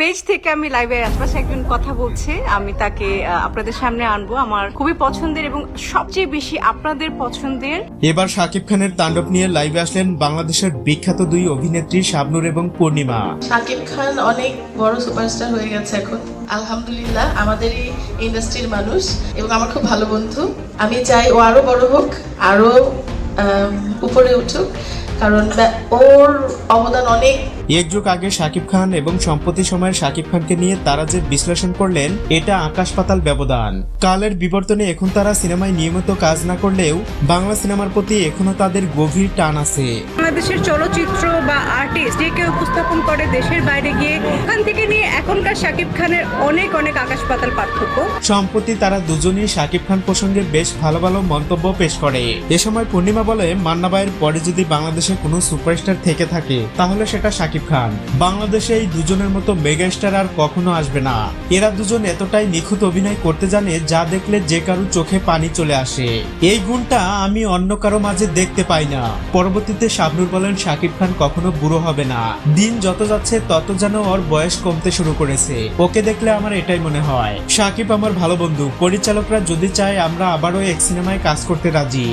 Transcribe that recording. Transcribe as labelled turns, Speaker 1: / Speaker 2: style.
Speaker 1: Page থেকে আমি লাইভে আশপাশে একজন কথা বলছে। আমি তাকে আপনাদের সামনে আনব। আমার খুবই পছন্দের এবং সবচেয়ে বেশি আপনাদের পছন্দের
Speaker 2: এবার শাকিব খানের তাণ্ডব নিয়ে লাইভে আসলেন বাংলাদেশের বিখ্যাত দুই অভিনেত্রী শাবনুর এবং পূর্ণিমা।
Speaker 3: শাকিব খান অনেক বড় সুপারস্টার হয়ে গেছে এখন। আলহামদুলিল্লাহ আমাদেরই ইন্ডাস্ট্রির মানুষ এবং আমার খুব ভালো বন্ধু। আমি চাই ও আরও বড় হোক আরও উপরে উঠুক। কারণ ওর অবদান অনেক
Speaker 2: এক যুগ আগে শাকিব খান এবং সম্প্রতি সময়ের শাকিব খানকে নিয়ে তারা যে বিশ্লেষণ করলেন এটা আকাশ পাতাল ব্যবধান। কালের বিবর্তনে এখন তারা সিনেমায় নিয়মিত কাজ না করলেও বাংলা সিনেমার প্রতি এখনও তাদের গভীর টান আছে।
Speaker 1: বাংলাদেশের চলচ্চিত্র বা আর্টিস্ট যে কেউ উপস্থাপন করে দেশের বাইরে গিয়ে ওখান থেকে নিয়ে এখনকার শাকিব খানের অনেক অনেক আকাশ পাতাল পার্থক্য।
Speaker 2: সম্প্রতি তারা দুজনই শাকিব খান প্রসঙ্গে বেশ ভালো ভালো মন্তব্য পেশ করে। এ সময় পূর্ণিমা বলে মান্না ভাইয়ের পরে যদি বাংলাদেশে কোনো সুপারস্টার থেকে থাকে তাহলে সেটা শাকিব খান। বাংলাদেশে এই দুজনের মতো মেগা স্টার আর কখনো আসবে না। এরা দুজন এতটাই নিখুঁত অভিনয় করতে জানে, যা দেখলে যে কারও চোখে পানি চলে আসে। এই গুণটা আমি অন্য কারও মাঝে দেখতে পাই না। পরবর্তীতে শাবনুর বলেন শাকিব খান কখনো বুড়ো হবে না। দিন যত যাচ্ছে, তত যেন ওর বয়স কমতে শুরু করেছে। ওকে দেখলে আমার এটাই মনে হয়। শাকিব আমার ভালো বন্ধু। পরিচালকরা যদি চায়, আমরা আবারও এক সিনেমায় কাজ করতে রাজি।